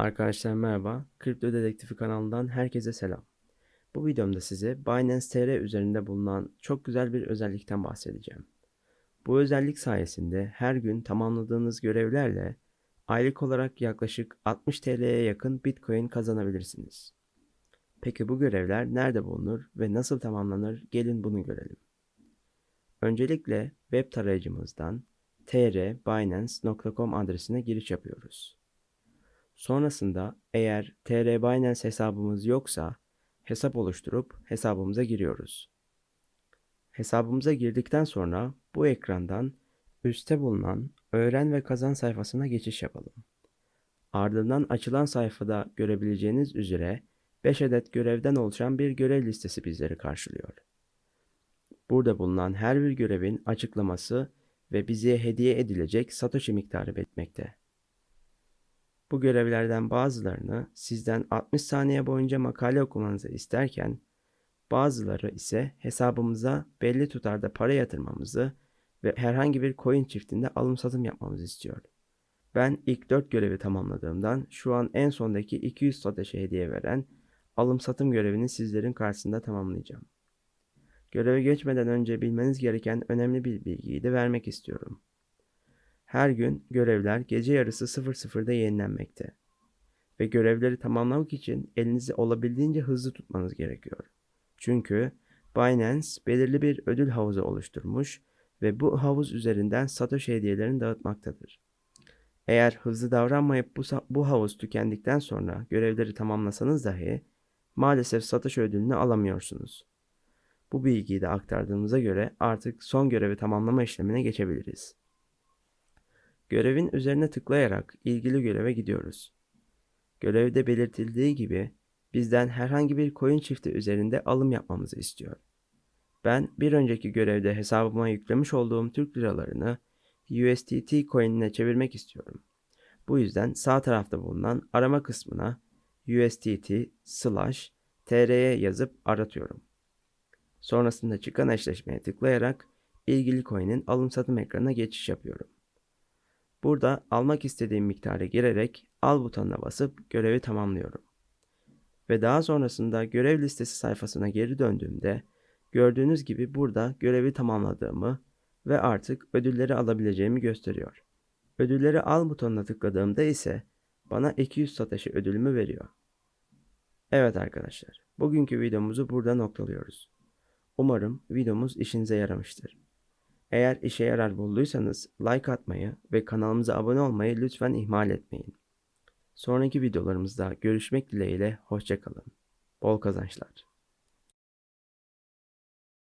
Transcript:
Arkadaşlar merhaba. Kripto Dedektifi kanalından herkese selam. Bu videomda size Binance TR üzerinde bulunan çok güzel bir özellikten bahsedeceğim. Bu özellik sayesinde her gün tamamladığınız görevlerle aylık olarak yaklaşık 60 TL'ye yakın Bitcoin kazanabilirsiniz. Peki bu görevler nerede bulunur ve nasıl tamamlanır? Gelin bunu görelim. Öncelikle web tarayıcımızdan trbinance.com adresine giriş yapıyoruz. Sonrasında eğer TR Binance hesabımız yoksa hesap oluşturup hesabımıza giriyoruz. Hesabımıza girdikten sonra bu ekrandan üstte bulunan öğren ve kazan sayfasına geçiş yapalım. Ardından açılan sayfada görebileceğiniz üzere 5 adet görevden oluşan bir görev listesi bizleri karşılıyor. Burada bulunan her bir görevin açıklaması ve bize hediye edilecek Satoshi miktarı belirtmekte. Bu görevlerden bazılarını sizden 60 saniye boyunca makale okumanızı isterken bazıları ise hesabımıza belli tutarda para yatırmamızı ve herhangi bir coin çiftinde alım satım yapmamızı istiyor. Ben ilk 4 görevi tamamladığımdan şu an en sondaki 200 Satoshi hediye veren alım satım görevini sizlerin karşısında tamamlayacağım. Göreve geçmeden önce bilmeniz gereken önemli bir bilgiyi de vermek istiyorum. Her gün görevler gece yarısı 00'da yenilenmekte. Ve görevleri tamamlamak için elinizi olabildiğince hızlı tutmanız gerekiyor. Çünkü Binance belirli bir ödül havuzu oluşturmuş ve bu havuz üzerinden Satoshi hediyelerini dağıtmaktadır. Eğer hızlı davranmayıp bu, bu havuz tükendikten sonra görevleri tamamlasanız dahi maalesef Satoshi ödülünü alamıyorsunuz. Bu bilgiyi de aktardığımıza göre artık son görevi tamamlama işlemine geçebiliriz. Görevin üzerine tıklayarak ilgili göreve gidiyoruz. Görevde belirtildiği gibi bizden herhangi bir coin çifti üzerinde alım yapmamızı istiyor. Ben bir önceki görevde hesabıma yüklemiş olduğum Türk liralarını USDT coin'ine çevirmek istiyorum. Bu yüzden sağ tarafta bulunan arama kısmına USDT slash TR'ye yazıp aratıyorum. Sonrasında çıkan eşleşmeye tıklayarak ilgili coin'in alım satım ekranına geçiş yapıyorum. Burada almak istediğim miktarı girerek al butonuna basıp görevi tamamlıyorum. Ve daha sonrasında görev listesi sayfasına geri döndüğümde gördüğünüz gibi burada görevi tamamladığımı ve artık ödülleri alabileceğimi gösteriyor. Ödülleri al butonuna tıkladığımda ise bana 200 satoshi ödülümü veriyor. Evet arkadaşlar, bugünkü videomuzu burada noktalıyoruz. Umarım videomuz işinize yaramıştır. Eğer işe yarar bulduysanız like atmayı ve kanalımıza abone olmayı lütfen ihmal etmeyin. Sonraki videolarımızda görüşmek dileğiyle hoşçakalın. Bol kazançlar.